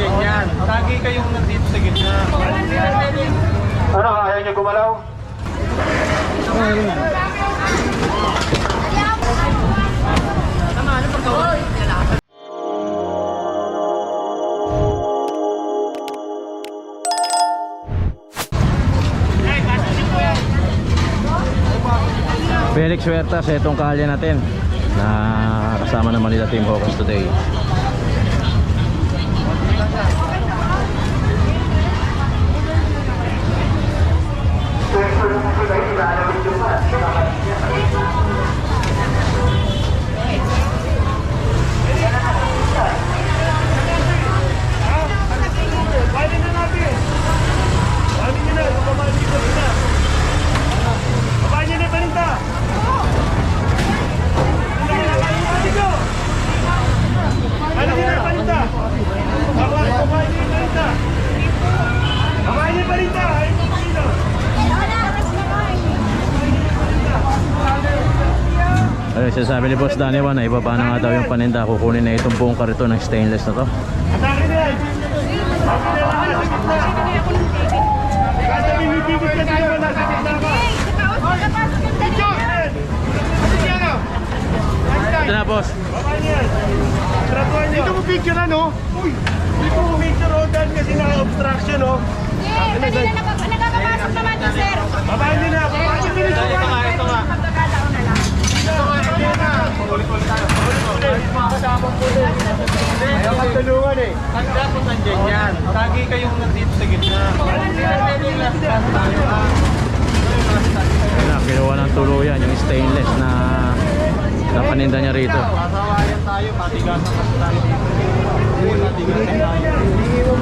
nandyan yan. Lagi kayong nandito sa gitna. Ano, ayaw niyo gumalaw? Felix Huerta sa itong kalye natin na kasama naman nila Team Focus today. Ay, sinasabi ni Boss Danny Wan na ibaba na nga daw yung paninda. Kukunin na itong buong karito ng stainless na to. Ito na, Boss. Dito mo picture ano? Uy! Dito mo picture oh, dahil kasi naka-obstruction oh. Eh, kanina nakakapasok naman to, sir. Babae niyo na, babae niyo na. Ito nga, ito nga. Pagkakataon na lang. Ayaw kang tulungan eh. Handa po nandyan yan. Lagi kayong nandito sa gitna. Ayun na, kinuha ng tuluyan yung stainless na na paninda niya rito. Sasawayan tayo, patigasan kasi tayo dito. Patigasan tayo. Dito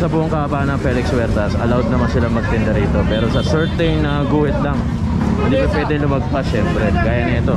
sa buong kahaba ng Felix Huertas, allowed naman sila magtinda rito. Pero sa certain na guhit lang, hindi pa pwede lumagpas syempre. Gaya na ito.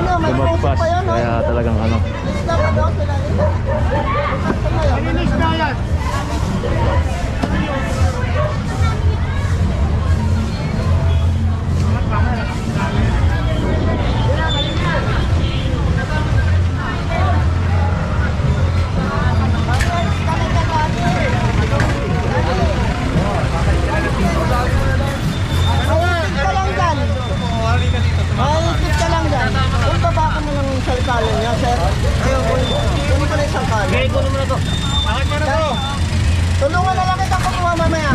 Lumagpas, kaya talagang ano. Finish na yan. ka lang dyan. Malikit ka lang dyan. Kung baba ka na lang yung salkalan niya, sir. Ayun, kunin ko na yung salkalan. Okay, kunin mo na to. Bakit mo na to? Tulungan na lang kita kumuha mamaya.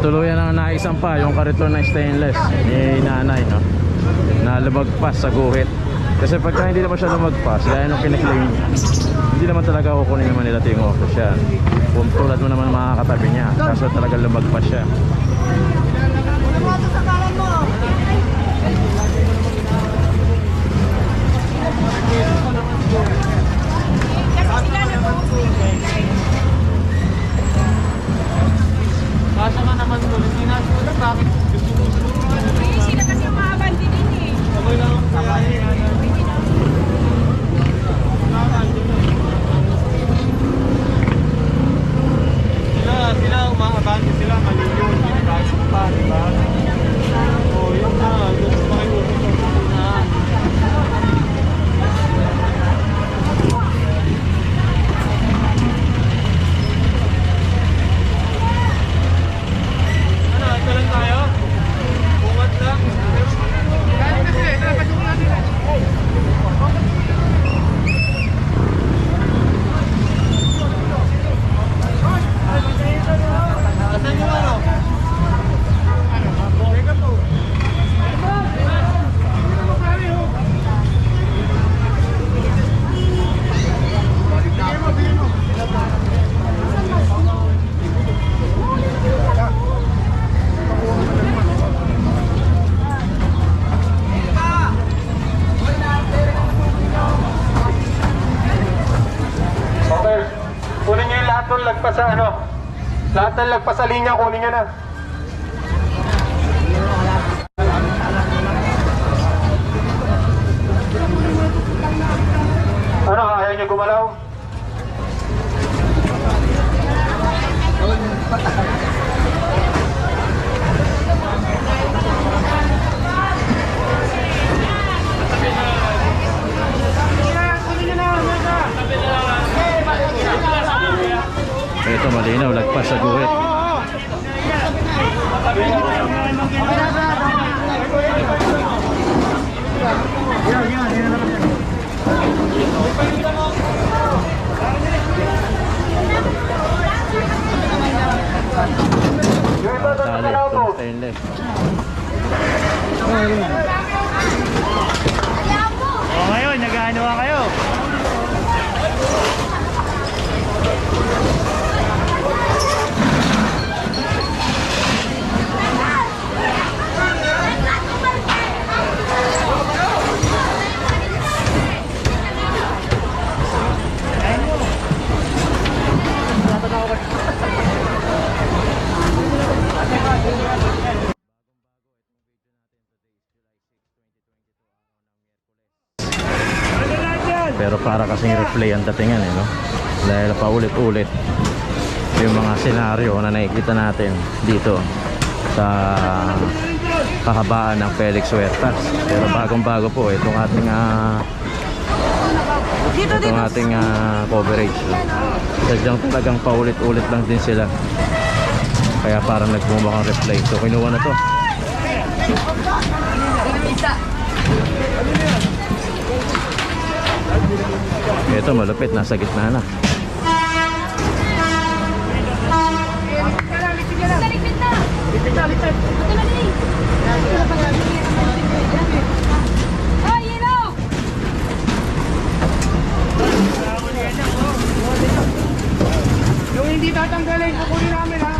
Patuluyan ang naisampa yung kariton na stainless ni nanay, no? Na lumagpas sa guhit. Kasi pagka hindi naman siya lumagpas, gaya nung kiniklaim, hindi naman talaga kukunin naman nila ting office siya. Kung tulad mo naman ng mga katabi niya, kaso talaga lumagpas siya. Ito. Kasi. Lahat ng lagpas sa linya, kunin nyo na. Yung iba doon sa Tali, kalaw to. itong stainless. O ngayon, nag-ano ka kayo? Pero para kasing replay ang datingan eh, no? Dahil paulit-ulit yung mga senaryo na nakikita natin dito sa kahabaan ng Felix Huertas. Pero bagong-bago po itong ating ah, itong ating ah, coverage. Sadyang talagang paulit-ulit lang din sila. Kaya parang nagbumakang replay. So kinuha na to. Ito malupit, nasa gitna na. Yung hindi tatanggalin, kukunin namin ha.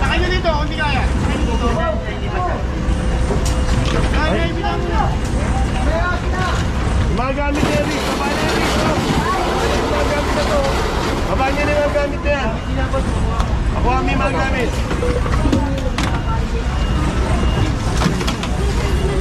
Sakay nyo dito, kung hindi kaya. Kaya, ibilang mo na. Magamit ni Eric, baba ni Eric. Magamit na to. Baba niya na yung gamit na yan. Ako ang may magamit.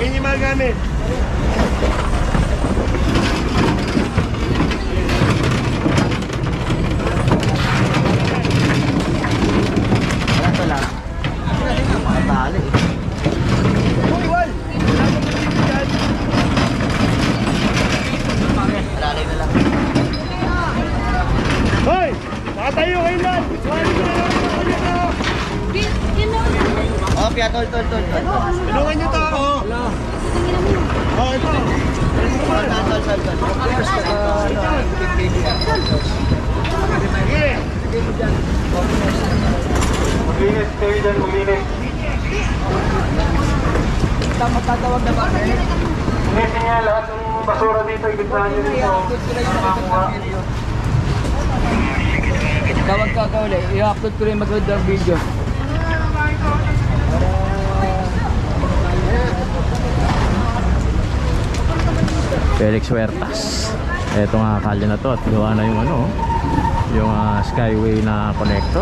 Yan yung magamit. Hoy! Nakatayo kayo lang! Suwali ko na lang ito kayo na! Oh, pia, tol, tol, tol. Tulungan niyo to! Oh, oh ito! Tol, tol, tol, tol. Sige! Maglinis kayo dyan, maglinis. Magtatawag na ba? Linisin niya lahat ng basura dito, ibigtaan nyo dito. Makuha. Tawag ka ka ulit. I-upload ko rin magandang video. Felix Huertas. Ito nga kalye na to at gawa na yung ano, yung ah, Skyway na connector.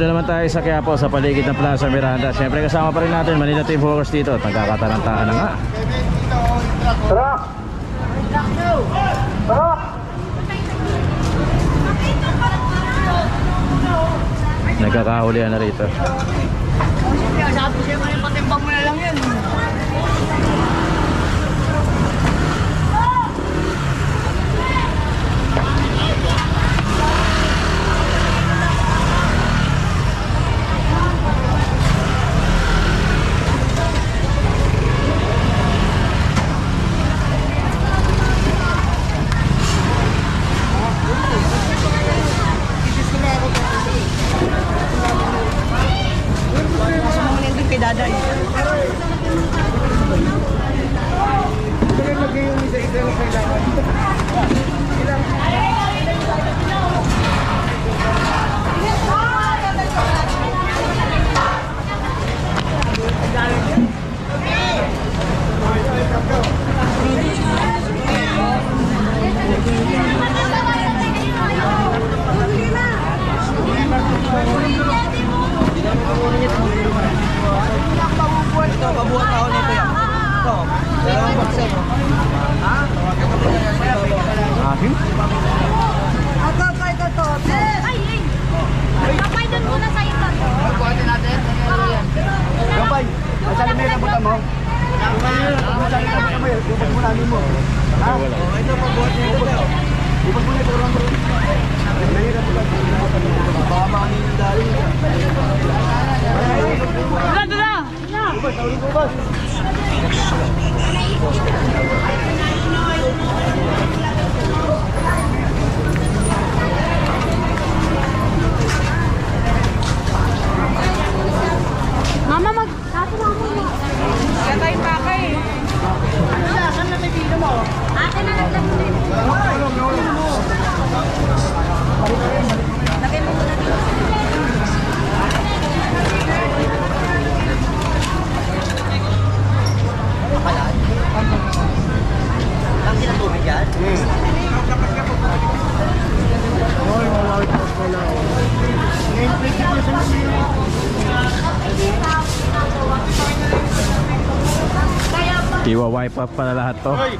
Dito naman tayo sa Quiapo sa paligid ng Plaza Miranda. Siyempre kasama pa rin natin Manila Team Focus dito. Nagkakatarantahan na nga. Truck! Truck! Nagkakahulihan na rito. Sabi siya mo mo na lang yan. Papa na lahat to. Hoy!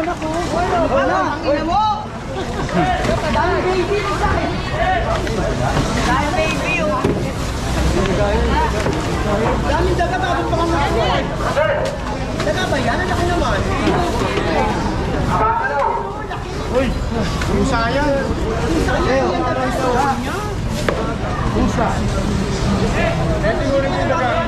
Panganak ko. Wala. Ang ina mo! Dami baby mo sa akin. Dami baby oh. Daming daga bago panganak ko. Daga ba yan? Ang laki naman. Uy, pusa yan. Pusa. Ito yung rin yung daga.